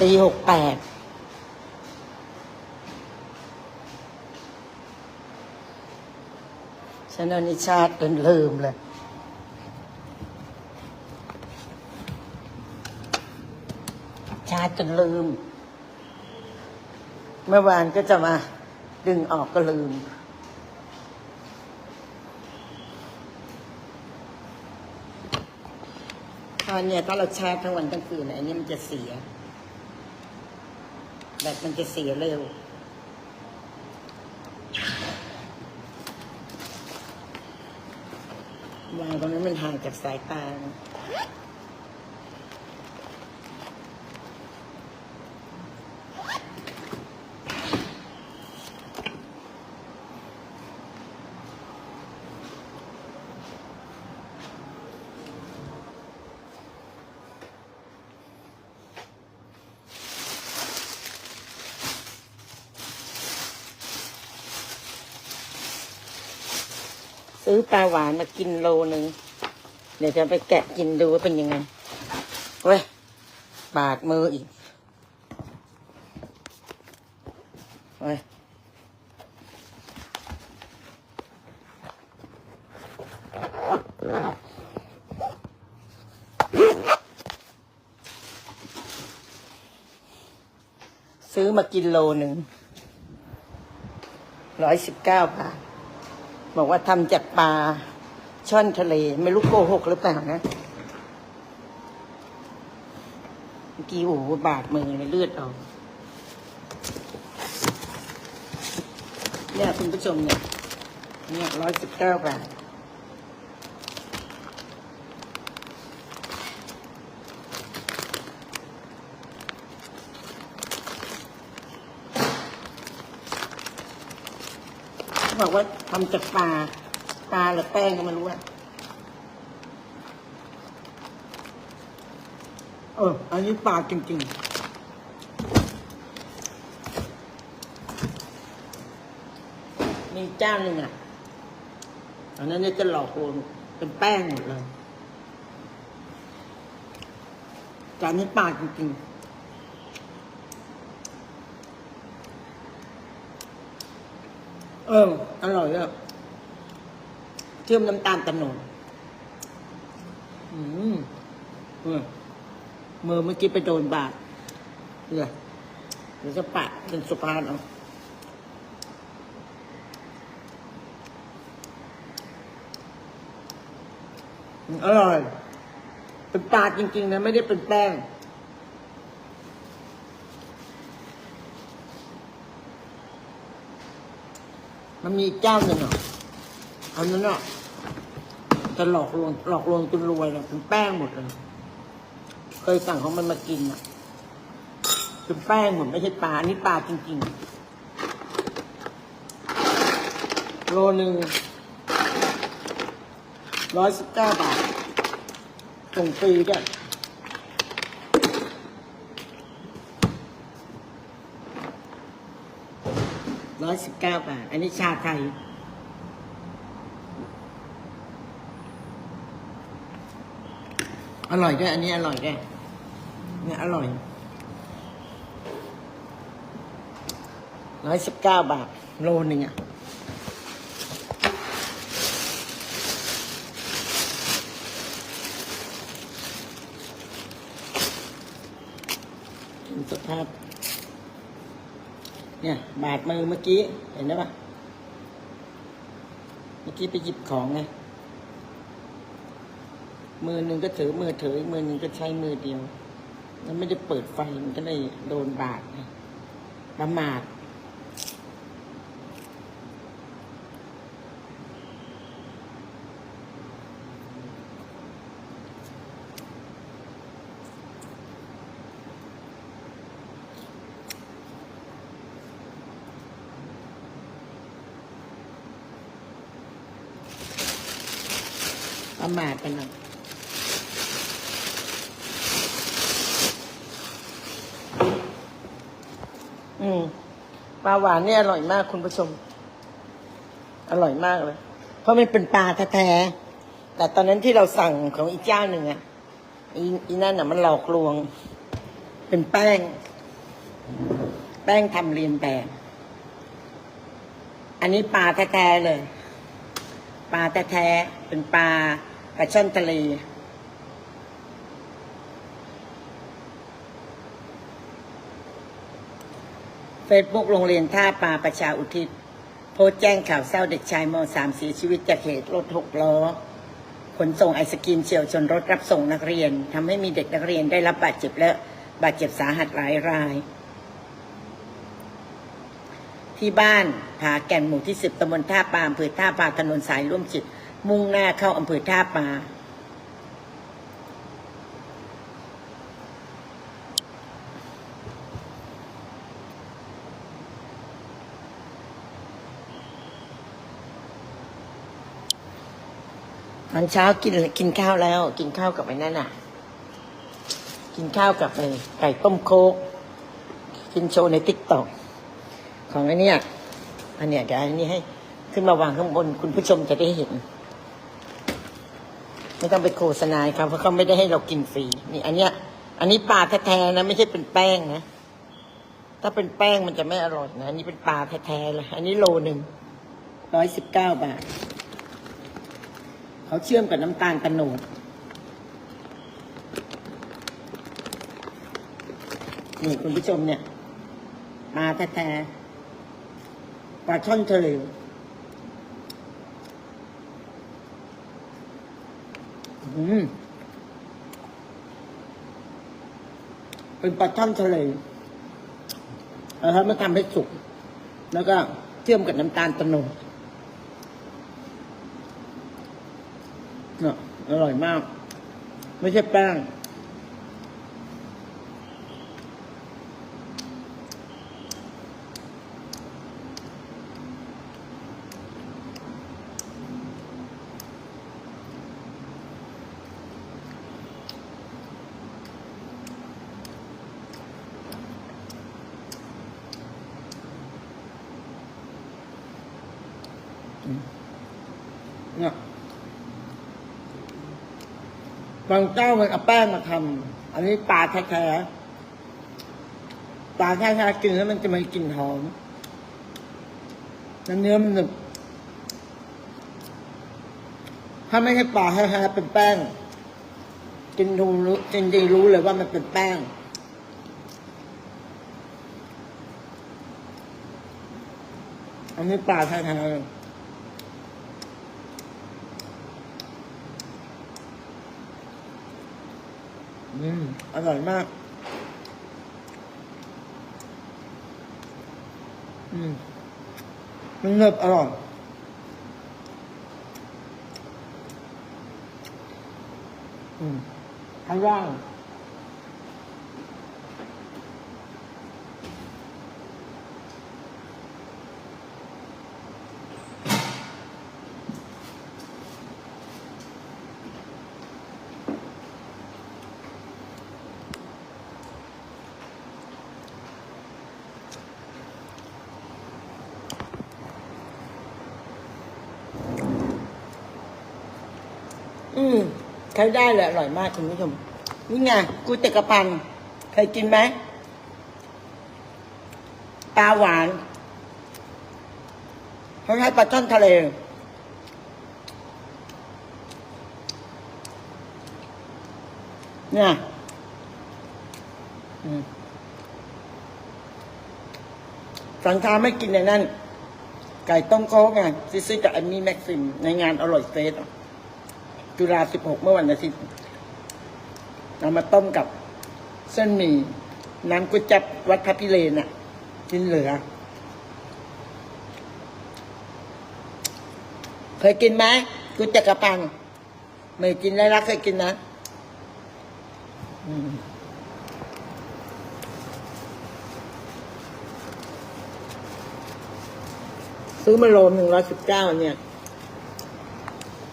ปีหกแปดฉันเอานิชาติจนลืมเลยชาจนลืม เมื่อวานก็จะมาดึงออกก็ลืม ตอนเนี้ยถ้าเราชาร์จทั้งวันทั้งคืนนะอันนี้มันจะเสีย แบตมันจะเสียเร็ว วางตรงนั้นมันห่างจากสายตา ซื้อปลาหวานมากินโลหนึ่งเดี๋ยวจะไปแกะกินดูว่าเป็นยังไง เว้ย บาดมืออีก เว้ยซื้อมากินโลหนึ่งร้อยสิบเก้าบาท บอกว่าทำจากปลาช่อนทะเล ไม่รู้โกหกหรือเปล่านะเมื่อกี้โอ้โหบาดมือเลยเลือดออกเนี่ยคุณผู้ชมเนี่ยเนี่ยร้อยสิบเก้าบาทบอกว่า ทำจากปลาปลาหรือแป้งก็ไม่รู้อะเออ อันนี้ปลาจริงๆมีเจ้าหนึ่งอะอันนั้นเนี่ยจะหลอกลวงเป็นแป้งหมดเลยจานนี้ปลาจริงๆ เออ อร่อยอะเชื่อมน้ำตาลตะโนดอืมเออมือเมื่อกี้ไปโดนบาดเนี่ยเดี๋ยวจะปะเป็นสุภาพเอาอร่อย เป็นปลาจริงๆนะ ไม่ได้เป็นแป้ง มันมีเจ้าหนึ่งอะอันนั้นอะจะหลอกลวงหลอกลวงจนรวยเลยเป็นแป้งหมดเลย เคยสั่งของมันมากินอะเป็นแป้งหมดไม่ใช่ปลาอันนี้ปลาจริงๆ โลหนึ่งร้อยสิบเก้าบาทส่งฟรีด้วย ร้อยสิบเก้าบาท อันนี้ชาไทย อร่อยด้วย อันนี้อร่อยด้วยเนี่ยอร่อยร้อยสิบเก้าบาท โลหนึ่งอะสภาพ เนี่ยบาดมือเมื่อกี้ เห็นไหมปะเมื่อกี้ไปหยิบของไง มือหนึ่งก็ถือมือถือมือหนึ่งก็ใช้มือเดียว แล้วไม่ได้เปิดไฟมันก็เลยโดนบาดประมาท ประมาทไปหน่อยอืมปลาหวานเนี่ยอร่อยมากคุณผู้ชม อร่อยมากเลย เพราะมันเป็นปลาแท้ๆแต่ตอนนั้นที่เราสั่งของอีกเจ้าหนึ่งอะอีนั่นน่ะมันหลอกลวง เป็นแป้ง แป้งทำเรียนแบบ อันนี้ปลาแท้ๆเลย ปลาแท้ๆเป็นปลา กระช่อนทะเลเฟซบุ๊กโรงเรียนท่าปลาประชาอุทิศ โพสแจ้งข่าวเศร้าเด็กชายม .3 เสียชีวิตจากเหตุรถหกล้อ ขนส่งไอศกรีมเฉียวชนรถรับส่งนักเรียนทำให้มีเด็กนักเรียนได้รับบาดเจ็บและบาดเจ็บสาหัสหลายราย ที่บ้านผาแก่นหมู่ที่สิบตำบลท่าปลาอำเภอท่าปลาถนนสายร่วมจิต มุ่งหน้าเข้าอำเภอท่าปาตอนเช้ากินกินข้าวแล้ว กินข้าวกับไอ้นั่นน่ะ กินข้าวกับไอ้ไก่ต้มโคก กินโชว์ในติ๊กต็อกของไอ้นี่อันเนี้ยเดี๋ยวอันนี้ให้ ขึ้นมาวางข้างบนคุณผู้ชมจะได้เห็น ไม่ต้องไปโฆษณาให้เขาเพราะเขาไม่ได้ให้เรากินฟรีนี่ อันเนี้ย อันนี้ปลาแท้ๆนะ ไม่ใช่เป็นแป้งนะถ้าเป็นแป้งมันจะไม่อร่อยนะอันนี้เป็นปลาแท้ๆเลยอันนี้โลหนึ่งร้อยสิบเก้าบาทเขาเชื่อมกับน้ำตาลตะโนดนี่คุณผู้ชมเนี่ยมาแท้ๆปลาช่อนทะเลอืม เป็นปลาช่อนทะเลแล้วเขามาทำให้สุก แล้วก็เชื่อมกับน้ำตาลตะโนดเนาะอร่อยมาก ไม่ใช่แป้ง บางเจ้ามันเอาแป้งมาทำอันนี้ปลาแท้ๆปลาแท้ๆกินแล้วมันจะมีกลิ่นหอมแล้วเนื้อมันหนึบถ้าไม่ใช่ปลาแท้ๆเป็นแป้งกินดูรู้จริงๆรู้เลยว่ามันเป็นแป้งอันนี้ปลาแท้ๆเลย อืม อร่อยมาก อืมมันเนิบอร่อยอืมข้างล่างอืม ใช้ได้เลยอร่อยมากคุณผู้ชมนี่ไงกูเตกระพันเคยกินไหมปลาหวานเขาใช้ปลาช่อนทะเลเนี่ยสังทาไม่กินในนั้น ไก่ต้มโค้งไงที่ซื้อจากอันนี้แม็กซิม ในงานอร่อยเฟสอะ จุฬาสิบหกเมื่อวันอาทิตย์เอามาต้มกับเส้นหมี่น้ำก๋วยจับวัดพระพิเรนอะกินเหลือ เคยกินไหมกูจักรพันธ์ไม่กินแล้รักเคยกินนะซื้อมาโลหนึ่งร้อยสิบเก้าเนี่ย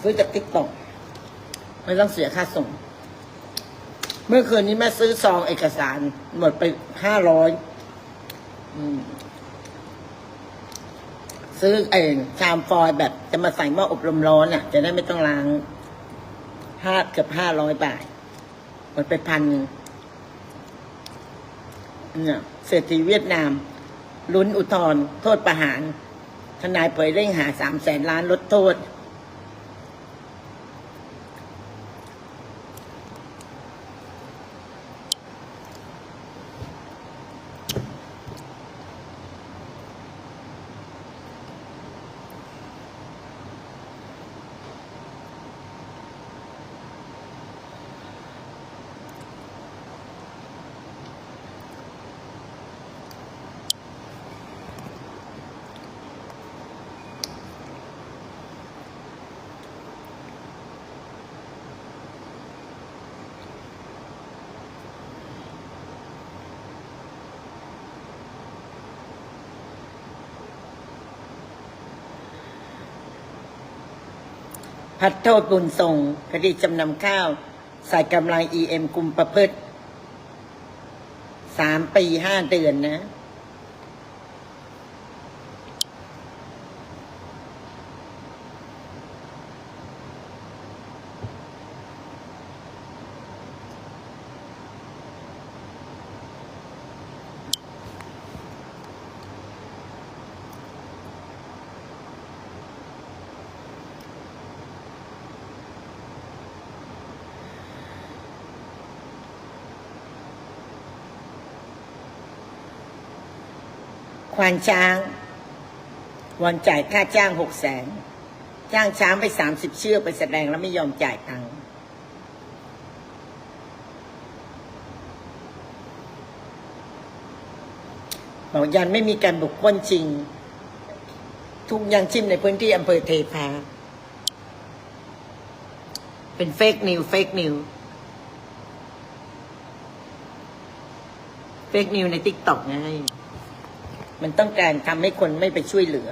ซื้อจากติ๊กต็อก ไม่ต้องเสียค่าส่ง เมื่อคืนนี้แม่ซื้อซองเอกสาร หมดไปห้าร้อยซื้อไอ้ชามฟอยแบบ จะมาใส่หม้ออบลมร้อนอะ จะได้ไม่ต้องล้างห้าเกือบห้าร้อยบาทหมดไปพันเนี่ยเศรษฐีเวียดนามลุ้นอุทธรณ์โทษประหาร ทนายเผยเร่งหาสามแสนล้านลดโทษ พัดโทษบุญทรงคดีจำนำข้าวใส่กำลัง EM กุมประพฤติสามปีห้าเดือนนะ ควานช้างวอนจ่ายค่าจ้างหกแสนจ้างช้างไปสามสิบเชือกไปแสดงแล้วไม่ยอมจ่ายตังค์บอกยันไม่มีการบุกป้นจริง ทุกยังชิมในพื้นที่อำเภอเทพา เป็นเฟกนิวเฟกนิวเฟกนิวในทิกต็อกไง มันต้องการทำให้คนไม่ไปช่วยเหลือ